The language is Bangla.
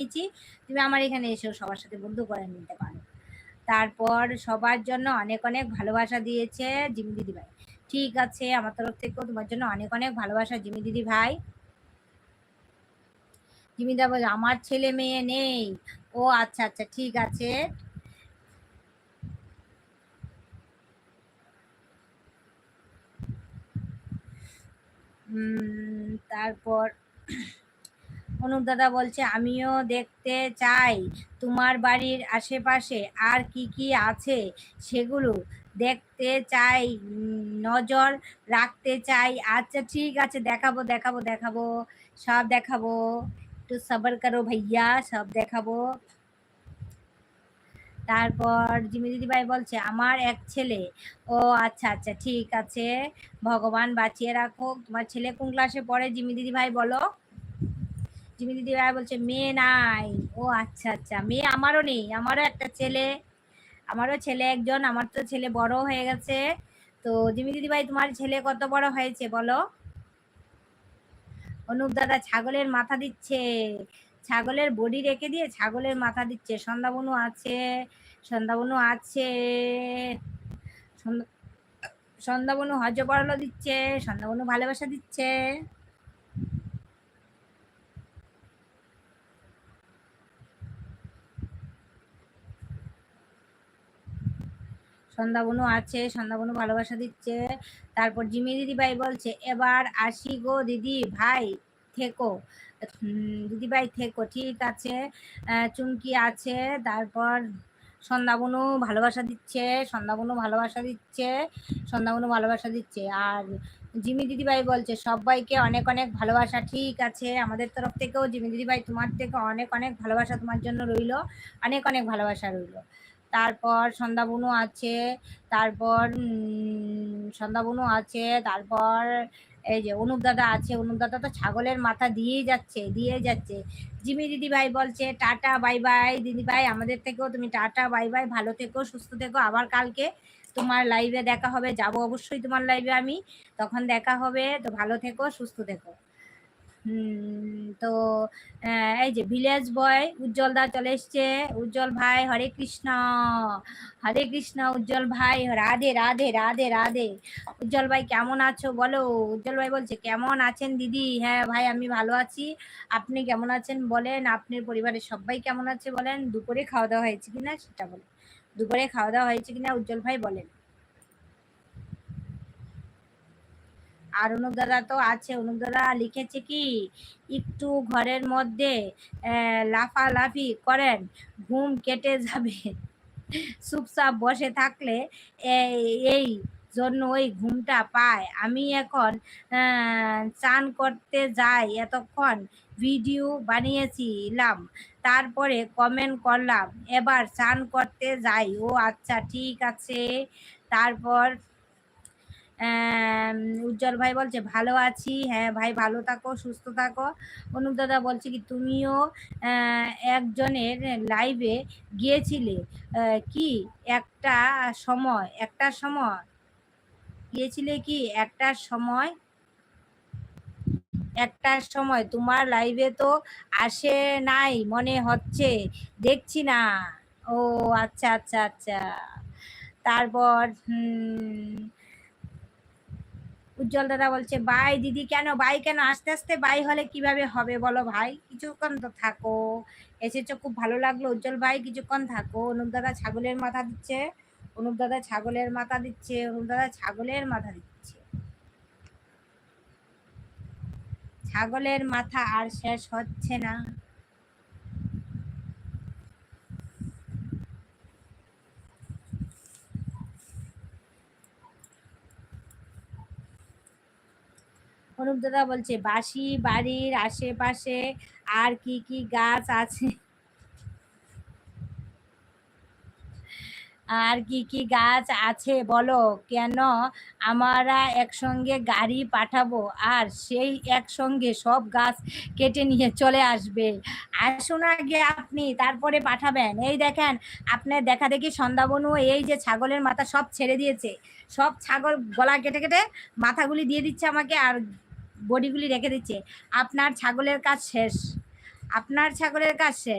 নিয়েছি তুমি আমার এখানে এসেও সবার সাথে বন্ধু করে নিতে পারো। তারপর সবার জন্য অনেক অনেক ভালোবাসা দিয়েছে জিমি দিদি ভাই। ঠিক আছে, আমার তরফ থেকেও তোমার জন্য অনেক অনেক ভালোবাসা জিমি দিদি ভাই। জিমিদা বলে, আমার ছেলে মেয়ে নেই। ও আচ্ছা আচ্ছা ঠিক আছে। তারপর অনুপ দাদা বলছে, আমিও দেখতে চাই তোমার বাড়ির আশেপাশে আর কি কি আছে সেগুলো। দেখতে চাই, নজর রাখতে চাই। আচ্ছা ঠিক আছে, দেখাবো দেখাবো দেখাবো, সব দেখাবো। একটু সবার করো ভাইয়া, সব দেখাবো। তারপর জিমি দিদিভাই বলছে, আমার এক ছেলে। ও আচ্ছা আচ্ছা ঠিক আছে। ভগবান বাঁচিয়ে রাখো তোমার ছেলে কোন ক্লাসে পড়ে জিমি দিদিভাই বলো? জিমি দিদিভাই বলছে, মেয়ে নাই। ও আচ্ছা আচ্ছা। মেয়ে আমারও নেই, আমারও একটা ছেলে। আমারও ছেলে একজন, আমার তো ছেলে বড় হয়ে গেছে। তো জিমি দিদিভাই তোমার ছেলে কত বড় হয়েছে বলো? অনুপ দাদা, ছাগলের মাথা দিচ্ছে। ছাগলের বডি রেখে দিয়ে ছাগলের মাথা দিচ্ছে। সন্ধ্যাবনু আছে সন্ধ্যাবনু আছে। সন্ধ্যাবনু হজ পড়ালো দিচ্ছে, সন্ধ্যাবনু ভালোবাসা দিচ্ছে। সন্ধ্যাবনু আছে সন্ধ্যাবনু ভালোবাসা দিচ্ছে। তারপর জিমি দিদি ভাই বলছে, এবার আসি গো দিদি, ভাই, থেকো। দিদি ভাই থেকো, ঠিক আছে। চুমকি আছে। তারপর সন্ধ্যাবনু ভালোবাসা দিচ্ছে সন্ধ্যাবনু ভালোবাসা দিচ্ছে সন্ধ্যাবনু ভালোবাসা দিচ্ছে। আর জিমি দিদিভাই বলছে, সবাইকে অনেক অনেক ভালোবাসা, ঠিক আছে। আমাদের তরফ থেকেও জিমি দিদিভাই তোমার থেকে অনেক অনেক ভালোবাসা তোমার জন্য রইল, অনেক অনেক ভালোবাসা রইল। তারপর সন্ধ্যাবনু আছে, তারপর সন্ধ্যাবনু আছে, তারপর এই যে অনুপ দাদা আছে, অনুপ দাদা তো ছাগলের মাথা দিয়েই যাচ্ছে দিয়ে যাচ্ছে। জিমি দিদি ভাই বলছে, টাটা, বাই বাই দিদি ভাই আমাদের থেকেও তুমি টাটা, বাই বাই, ভালো থেকো, সুস্থ থেকো, আবার কালকে তোমার লাইভে দেখা হবে। যাব অবশ্যই তোমার লাইভে আমি, তখন দেখা হবে, তো ভালো থেকো, সুস্থ থেকো। তো এই যে ভিলেজ বয় উজ্জ্বল দা চলে এসছে। উজ্জ্বল ভাই, হরে কৃষ্ণ। হরে কৃষ্ণ, উজ্জ্বল ভাই, রাধে রাধে রাধে রাধে। উজ্জ্বল ভাই, কেমন আছো? বলো। উজ্জ্বল ভাই বলছে, কেমন আছেন দিদি? হ্যাঁ ভাই, আমি ভালো আছি। আপনি কেমন আছেন বলেন? আপনার পরিবারের সবাই কেমন আছে বলেন? দুপুরে খাওয়া দাওয়া হয়েছে কিনা সেটা বলেন। দুপুরে খাওয়া দাওয়া হয়েছে কিনা উজ্জ্বল ভাই বলেন। আর অনুপ দাদা তো আছে। অনুপ দাদা লিখেছে কি, একটু ঘরের মধ্যে লাফালাফি করেন, ঘুম কেটে যাবে। চুপচাপ বসে থাকলে এই জন্য ওই ঘুমটা পায়। আমি এখন চান করতে যাই, এতক্ষণ ভিডিও বানিয়েছিলাম, তারপরে কমেন্ট করলাম, এবার চান করতে যাই। ও আচ্ছা ঠিক আছে। তারপর উজ্জ্বল ভাই বলছে, ভালো আছি। হ্যাঁ ভাই, ভালো থাকো, সুস্থ থাকো। অনুপ দাদা বলছে কি, তুমিও একজনের লাইভে গিয়েছিলে কি? একটা সময় একটা সময়। গিয়েছিলে কি? একটা সময় একটা সময়। তোমার লাইভে তো আসে নাই, মনে হচ্ছে। দেখছি না। ও আচ্ছা আচ্ছা আচ্ছা। তারপর উজ্জ্বল দাদা বলছে, বাই দিদি, কেন? বাই কেন? আস্তে আস্তে বাই হলে কীভাবে হবে বলো ভাই? কিছুক্ষণ তো থাকো। এসেছ, খুব ভালো লাগল। উজ্জ্বল ভাই, কিছুক্ষণ থাকো। অনুপ দাদা ছাগলের মাথা দিচ্ছে। অনুপ দাদা ছাগলের মাথা দিচ্ছে। অনুপ দাদা ছাগলের মাথা দিচ্ছে। ছাগলের মাথা আর শেষ হচ্ছে না। অনুপ দাদা বলছে বাসি বাড়ির আশেপাশে আর কি কি গাছ আছে? আর কি কি গাছ আছে বলো, কেন আমরা একসঙ্গে গাড়ি পাঠাবো? আর সেই একসঙ্গে সব গাছ কেটে নিয়ে চলে আসবে। আসুন আগে আপনি, তারপরে পাঠাবেন। এই দেখেন আপনার দেখা দেখি সন্ধ্যাবনু, এই যে ছাগলের মাথা সব ছেড়ে দিয়েছে। সব ছাগল গলা কেটে কেটে মাথাগুলি দিয়ে দিচ্ছে আমাকে, আর বডিগুলি রেখে দিচ্ছে। আপনার ছাগলের কাজ শেষ। আপনার ছাগলের কাজ শেষ।